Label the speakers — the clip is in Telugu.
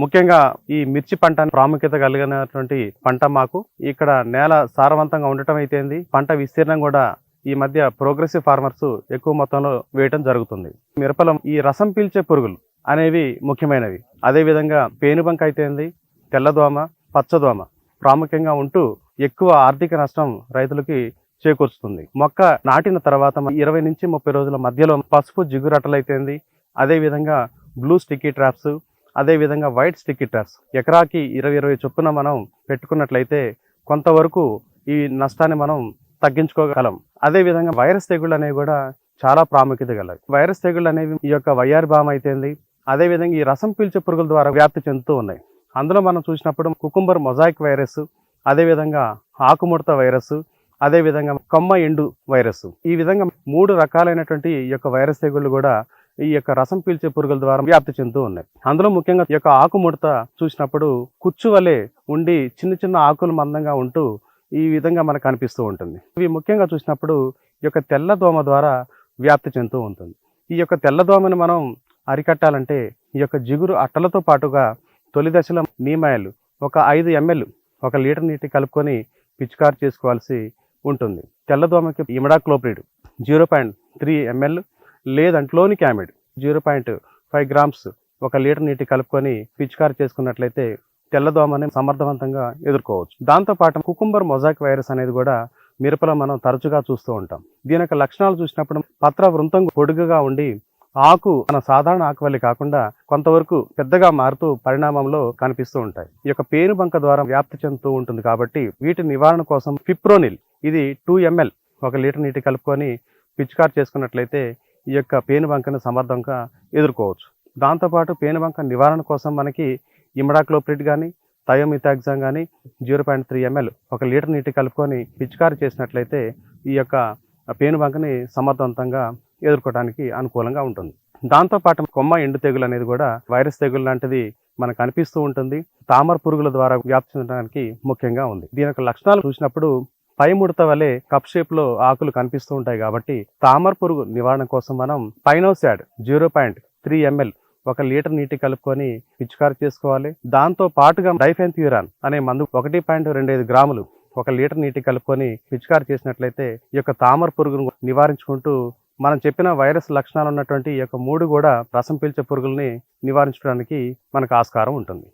Speaker 1: ముఖ్యంగా ఈ మిర్చి పంట ప్రాముఖ్యత కలిగినటువంటి పంట మాకు. ఇక్కడ నేల సారవంతంగా ఉండటం అయితేంది పంట విస్తీర్ణం కూడా ఈ మధ్య ప్రోగ్రెసివ్ ఫార్మర్స్ ఎక్కువ మొత్తంలో వేయటం జరుగుతుంది. మిరపలం ఈ రసం పీల్చే పురుగులు అనేవి ముఖ్యమైనవి. అదేవిధంగా పేనుబంక అయితేంది తెల్లదోమ పచ్చదోమ ప్రాముఖ్యంగా ఉంటూ ఎక్కువ ఆర్థిక నష్టం రైతులకి చేకూరుస్తుంది. మొక్క నాటిన తర్వాత ఇరవై నుంచి ముప్పై రోజుల మధ్యలో పసుపు జిగురట్టలైతేంది అదేవిధంగా బ్లూ స్టిక్కీ ట్రాప్స్ అదేవిధంగా వైట్ స్టిక్ ట్రాప్స్ ఎకరాకి ఇరవై ఇరవై చొప్పున మనం పెట్టుకున్నట్లయితే కొంతవరకు ఈ నష్టాన్ని మనం తగ్గించుకోగలం. అదేవిధంగా వైరస్ తెగుళ్ళు అనేవి కూడా చాలా ప్రాముఖ్యత గలవి. వైరస్ తెగుళ్ళు అనేవి ఈ యొక్క వైఆర్ బామ్ అయితేంది అదేవిధంగా ఈ రసం పీల్చే పురుగుల ద్వారా వ్యాప్తి చెందుతూ ఉన్నాయి. అందులో మనం చూసినప్పుడు కుకుంబర్ మొజాయిక్ వైరస్ అదేవిధంగా ఆకుముడత వైరస్ అదేవిధంగా కొమ్మ ఎండు వైరస్. ఈ విధంగా మూడు రకాలైనటువంటి ఈ యొక్క వైరస్ తెగుళ్ళు కూడా ఈ యొక్క రసం పీల్చే పురుగుల ద్వారా వ్యాప్తి చెందుతూ ఉన్నాయి. అందులో ముఖ్యంగా ఈ యొక్క ఆకుముడత చూసినప్పుడు కుచ్చు వలె ఉండి చిన్న చిన్న ఆకులు మందంగా ఉంటూ ఈ విధంగా మనకు కనిపిస్తూ ఉంటుంది. ఇవి ముఖ్యంగా చూసినప్పుడు ఈ యొక్క తెల్ల దోమ ద్వారా వ్యాప్తి చెందుతూ ఉంటుంది. ఈ యొక్క తెల్ల దోమని మనం అరికట్టాలంటే ఈ యొక్క జిగురు అట్టలతో పాటుగా తొలి దశలో నీమాయలు ఒక ఐదు ఎంఎల్ ఒక లీటర్ నీటి కలుపుకొని పిచికారు చేసుకోవాల్సి ఉంటుంది. తెల్లదోమకి imidacloprid zero point three ML లేదంట్లోని క్యామిడ్ జీరో పాయింట్ ఫైవ్ గ్రామ్స్ ఒక లీటర్ నీటి కలుపుకొని పిచికారి చేసుకున్నట్లయితే తెల్లదోమని సమర్థవంతంగా ఎదుర్కోవచ్చు. దాంతోపాటు కుకుంబర్ మొజాక్ వైరస్ అనేది కూడా మిరపలో మనం తరచుగా చూస్తూ ఉంటాం. దీని యొక్క లక్షణాలు చూసినప్పుడు పత్ర వృంతం పొడుగుగా ఉండి ఆకు మన సాధారణ ఆకువల్లి కాకుండా కొంతవరకు పెద్దగా మారుతూ పరిణామంలో కనిపిస్తూ ఉంటాయి. ఈ యొక్క పేను బంక ద్వారా వ్యాప్తి చెందుతూ ఉంటుంది కాబట్టి వీటి నివారణ కోసం ఫిప్రోనిల్ ఇది టూ ఎంఎల్ ఒక లీటర్ నీటి కలుపుకొని పిచికారు చేసుకున్నట్లయితే ఈ యొక్క పేను బంకను సమర్థంగా ఎదుర్కోవచ్చు. దాంతోపాటు పేను బంక నివారణ కోసం మనకి ఇమడాక్లోప్రిడ్ కానీ థయోమిథాగ్జామ్ కానీ జీరో పాయింట్ త్రీ ఎంఎల్ ఒక లీటర్ నీటి కలుపుకొని పిచికారు చేసినట్లయితే ఈ యొక్క పేను బంకని సమర్థవంతంగా ఎదుర్కోవడానికి అనుకూలంగా ఉంటుంది. దాంతోపాటు కొమ్మ ఎండు తెగులు అనేది కూడా వైరస్ తెగులు లాంటిది మనకు కనిపిస్తూ ఉంటుంది. తామర పురుగుల ద్వారా వ్యాప్తి చెందడానికి ముఖ్యంగా ఉంది. దీని యొక్క లక్షణాలు చూసినప్పుడు పై ముడత వలె కప్ షేప్లో ఆకులు కనిపిస్తూ ఉంటాయి కాబట్టి తామర పురుగు నివారణ కోసం మనం spinosad zero point three ML ఒక లీటర్ నీటి కలుపుకొని పిచికారి చేసుకోవాలి. దాంతో పాటుగా డైఫెన్థ్యూరాన్ అనే మందు ఒకటి పాయింట్ రెండు ఐదు గ్రాములు ఒక లీటర్ నీటి కలుపుకొని పిచికారి చేసినట్లయితే ఈ యొక్క తామర పురుగును నివారించుకుంటూ మనం చెప్పిన వైరస్ లక్షణాలు ఉన్నటువంటి ఈ యొక్క మూడు కూడా రసం పీల్చే పురుగుల్ని నివారించడానికి మనకు ఆస్కారం ఉంటుంది.